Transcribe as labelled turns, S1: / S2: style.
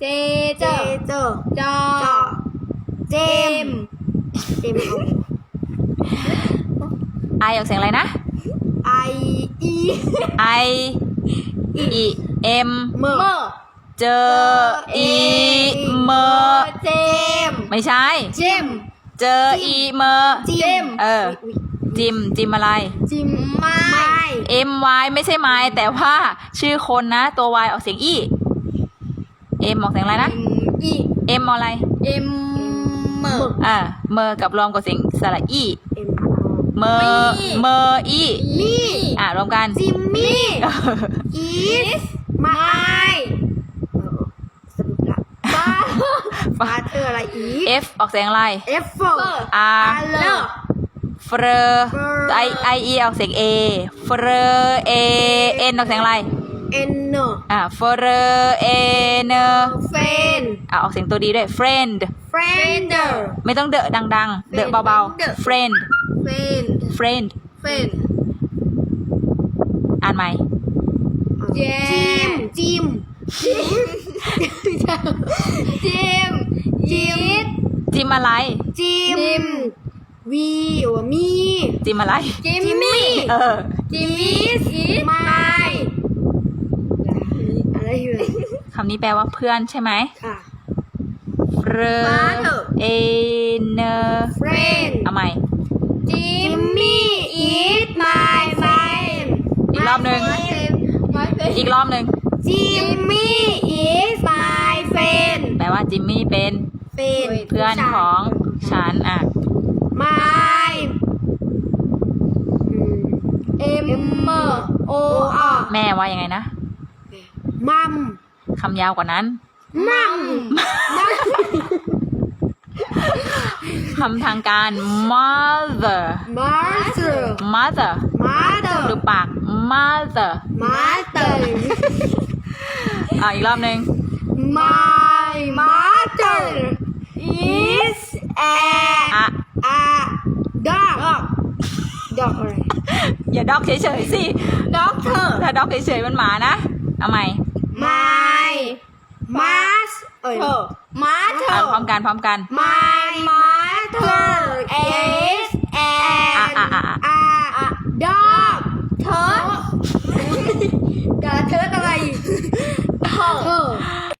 S1: เจเจ
S2: เจ
S1: อ
S2: เจอ
S1: จอ
S2: จอเจ
S1: เจ
S2: ม
S1: ม
S2: เจมเอา
S3: ไอออกเสียงอะไรนะ
S2: ไออี
S3: ไออีเอ็ม
S2: เมอ
S1: เมอ
S2: ร์
S3: เจออีเมอ
S1: เจม
S3: ไม่ใช่
S1: เจม
S3: เจออีเมอ
S2: จิม
S3: เออ จิมจิมอะไร
S2: จิมไม้
S3: M Y ไม่ใช่ไม้แต่ว่าชื่อคนนะ ตัว Y ออกเสียงอี M ออกเสียงอะไรนะ
S1: อี
S3: M ออกอะไร
S1: เอ็มเมอ
S3: อ่าเมอกับรวมกับเสียงสระอี
S2: เอ็ม
S3: เมอเมออี
S1: มี่
S3: อ่ารวมกัน
S2: จิมมี่อีสไม้
S1: ไม้
S2: เออสรุปละบ้าฟาเตอร์อะไรอี
S3: F ออกเสียงอะไร
S2: เอฟเฟอร์
S3: R
S2: เลอร์
S3: เฟรไอไอเอออกเสียง A เฟรเอ N ออกเสียงอะไร
S2: เอ็นเนอร์
S3: อ่าเฟรเอเน
S2: เฟน
S3: อ่าออกเสียงตัวดีด้วย friend
S2: เฟรนเดอร์
S3: ไม่ต้องเดอะดังๆ เดอะเบาๆ friend
S2: เฟน
S3: friend
S2: เฟน
S3: อ่านใหม่
S1: เจ
S2: จิมจิม
S1: จิมจิม
S3: จิมอะไร
S2: จิมวีหรือว่ามี
S3: จิมอะไร
S1: จิมมี่
S3: เออ
S1: จิมมี่อี
S2: ไม้ อะไรอยู่
S3: คำนี้แปลว่าเพื่อนใช่ไหม
S2: ค่ะ
S3: เฟร
S2: Brother
S3: เอเน
S2: friend
S3: เอาใหม่
S1: จิม
S2: Jimmy is my friend
S3: อีกรอบหนึ่ง
S1: ไม่เป็น
S3: อีกรอบหนึ่ง
S2: Jimmy is my friend
S3: แปลว่าจิมมี่เป็น
S2: friend
S3: เพื่อนของฉันอะ
S2: my
S1: เอ็มเมอร์โออาร์
S3: แม่ว่ายังไงนะ
S2: มัม
S3: คำยาวกว่านั้น
S2: มัม
S3: คำทางการ mother
S2: mother
S3: mother
S2: mother
S3: ดูปาก mother
S2: mother
S3: อะอีกรอบหนึ่ง
S2: my mother is a
S3: อะ
S2: a dog dog อะไร
S3: อย่าด็อกเฉยๆสิ
S2: doctor
S3: ถ้าด็อกเฉยๆมันหมานะ เอาใหม่
S2: my mas เอ้ย
S1: มาเธ
S3: อะ
S1: อ
S3: พร้อมกันพร้อมกัน
S2: my mother is a
S3: อะอะอะอะ
S2: a dog
S1: เธอ
S2: ดาเธออะไรเธอ
S1: เ